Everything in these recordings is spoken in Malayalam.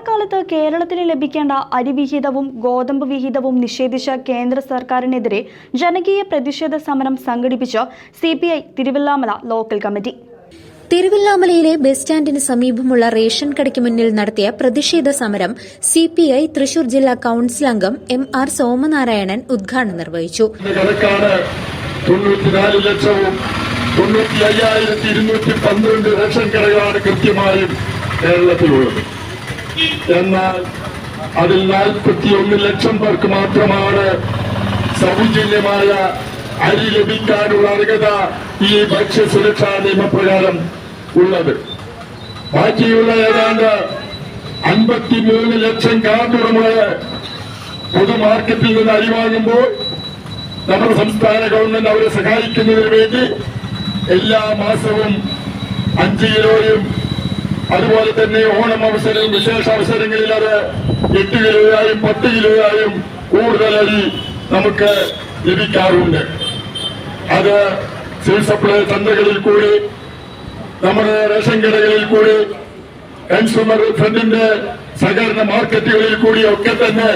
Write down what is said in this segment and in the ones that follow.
ഓണക്കാലത്ത് കേരളത്തിന് ലഭിക്കേണ്ട അരിവിഹിതവും ഗോതമ്പ് വിഹിതവും നിഷേധിച്ച കേന്ദ്ര സർക്കാരിനെതിരെ ജനകീയ പ്രതിഷേധ സമരം സംഘടിപ്പിച്ച C P I Thiruvillwamala local committee. തിരുവല്ലാമലയിലെ bus സ്റ്റാൻഡിന് സമീപമുള്ള റേഷൻ കടയ്ക്ക് മുന്നിൽ നടത്തിയ പ്രതിഷേധ സമരം സിപിഐ തൃശൂർ ജില്ലാ കൌൺസിൽ അംഗം എം ആർ സോമനാരായണൻ ഉദ്ഘാടനം നിർവഹിച്ചു. ലക്ഷവും തൊണ്ണൂറ്റി അയ്യായിരത്തി ഇരുന്നൂറ്റി പന്ത്രണ്ട് റേഷൻ കടകളാണ് കൃത്യമായും കേരളത്തിലുള്ളത്. എന്നാൽ അതിൽ നാൽപ്പത്തി ഒന്ന് ലക്ഷം പേർക്ക് മാത്രമാണ് സൗജന്യമായ അരി ലഭിക്കാനുള്ള അർഹത ഈ ഭക്ഷ്യസുരക്ഷാ നിയമപ്രകാരം ഉള്ളത്. ബാക്കിയുള്ള ഏതാണ്ട് അൻപത്തിമൂന്ന് ലക്ഷം കാർഡുടമകൾ പൊതുമാർക്കറ്റിൽ നിന്ന് അരി വാങ്ങുമ്പോൾ നമ്മുടെ സംസ്ഥാന ഗവൺമെന്റ് അവരെ സഹായിക്കുന്നതിന് വേണ്ടി എല്ലാ മാസവും അഞ്ച് കിലോയും അതുപോലെ തന്നെ ഓണം അവസരം വിശേഷ അവസരങ്ങളിൽ അത് എട്ട് കിലോയായും പത്ത് കിലോയായും കൂടുതൽ അരി നമുക്ക് ലഭിക്കാറുണ്ട്. അത് സിവിൽ സപ്ലൈ ചന്തകളിൽ കൂടി നമ്മുടെ റേഷൻ കടകളിൽ കൂടി കൺസ്യൂമർ ഫണ്ടിന്റെ സഹകരണ മാർക്കറ്റുകളിൽ കൂടി ഒക്കെ തന്നെ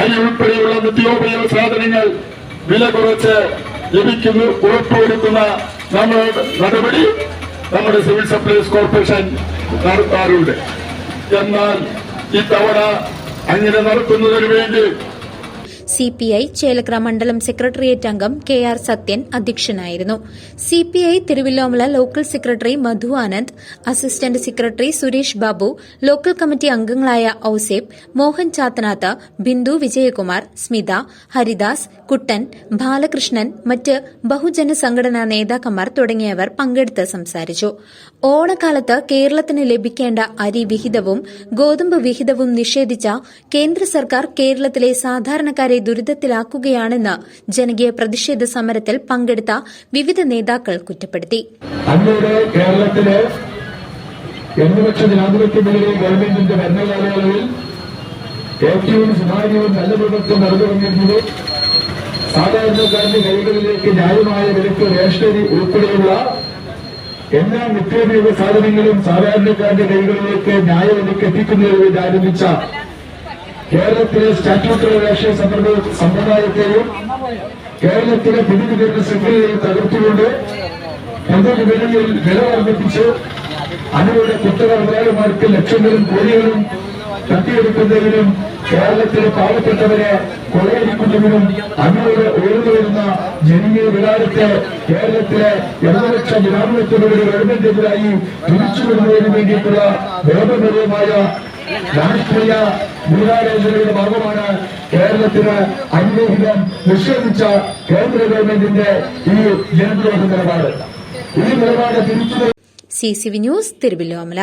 അരി ഉൾപ്പെടെയുള്ള നിത്യോപയോഗ സാധനങ്ങൾ വില കുറച്ച് ലഭിക്കുന്നു ഉറപ്പുവരുത്തുന്ന നമ്മുടെ നടപടി നമ്മുടെ സിവിൽ സപ്ലൈസ് കോർപ്പറേഷൻ നടത്താറുണ്ട് എന്നാൽ ഇത്തവണ അങ്ങനെ നടത്തുന്നതിന് വേണ്ടി സിപിഐ ചേലക്കര മണ്ഡലം സെക്രട്ടേറിയറ്റ് അംഗം കെ ആർ സത്യൻ അധ്യക്ഷനായിരുന്നു. CPI Thiruvillwamala local secretary Madhu Anand assistant secretary Suresh Babu local committee അംഗങ്ങളായ ഔസേബ് മോഹൻ ചാത്തനാത്ത് ബിന്ദു വിജയകുമാർ സ്മിത ഹരിദാസ് കുട്ടൻ ബാലകൃഷ്ണൻ മറ്റ് ബഹുജന സംഘടനാ നേതാക്കന്മാർ തുടങ്ങിയവർ പങ്കെടുത്ത് സംസാരിച്ചു. ഓണക്കാലത്ത് കേരളത്തിന് ലഭിക്കേണ്ട അരി വിഹിതവും ഗോതമ്പ് വിഹിതവും നിഷേധിച്ച കേന്ദ്ര സർക്കാർ കേരളത്തിലെ സാധാരണക്കാരെ ദുരിതത്തിലാക്കുകയാണെന്ന് ജനകീയ പ്രതിഷേധ സമരത്തിൽ പങ്കെടുത്ത വിവിധ നേതാക്കൾ കുറ്റപ്പെടുത്തി. സാധാരണക്കാരന്റെ കൈകളിലേക്ക് ന്യായമായ വിലക്ക് റേഷനറി ഉൾപ്പെടെയുള്ള എല്ലാ നിത്യോപയോഗ സാധനങ്ങളും സാധാരണക്കാരന്റെ കൈകളിലേക്ക് ന്യായവിലക്ക് എത്തിക്കുന്നതിന് വേണ്ടി ആരംഭിച്ച കേരളത്തിലെ സ്റ്റാറ്റ്യൂട്ടറി ഇലക്ഷൻ സമ്പ്രദായ- സമ്പ്രദായത്തെയും കേരളത്തിലെ പൊതുവിതരണ ശൃംഖലയെയും തകർത്തുകൊണ്ട് പൊതുവിപണിയിൽ വില വർദ്ധിപ്പിച്ച് അതിലൂടെ കുത്തക മുതലാളിമാർക്ക് ലക്ഷങ്ങളും കോടികളും തട്ടിയെടുക്കുന്നതിനും കേരളത്തിലെ പാവപ്പെട്ടവരെ കൊള്ളയടിക്കുന്നതിനും അതിലൂടെ ഉയർന്നു വരുന്ന ജനകീയ വികാരത്തെ കേരളത്തിലെ ഇടതുപക്ഷ ജനാധിപത്യങ്ങളുടെ ഗവൺമെന്റിനെതിരായി തിരിച്ചുവിടുന്നതിന് വേണ്ടിയിട്ടുള്ള ബോധപരമായ രാഷ്ട്രീയ ഗൂഢാലോചനയുടെ ഭാഗമാണ് കേരളത്തിന് അന്യഹിതം നിഷേധിച്ച കേന്ദ്ര ഗവൺമെന്റിന്റെ ഈ ജനദ്രോഹ നിലപാട്. ഈ നിലപാട് തിരിച്ചു C C V news Thiruvillwamala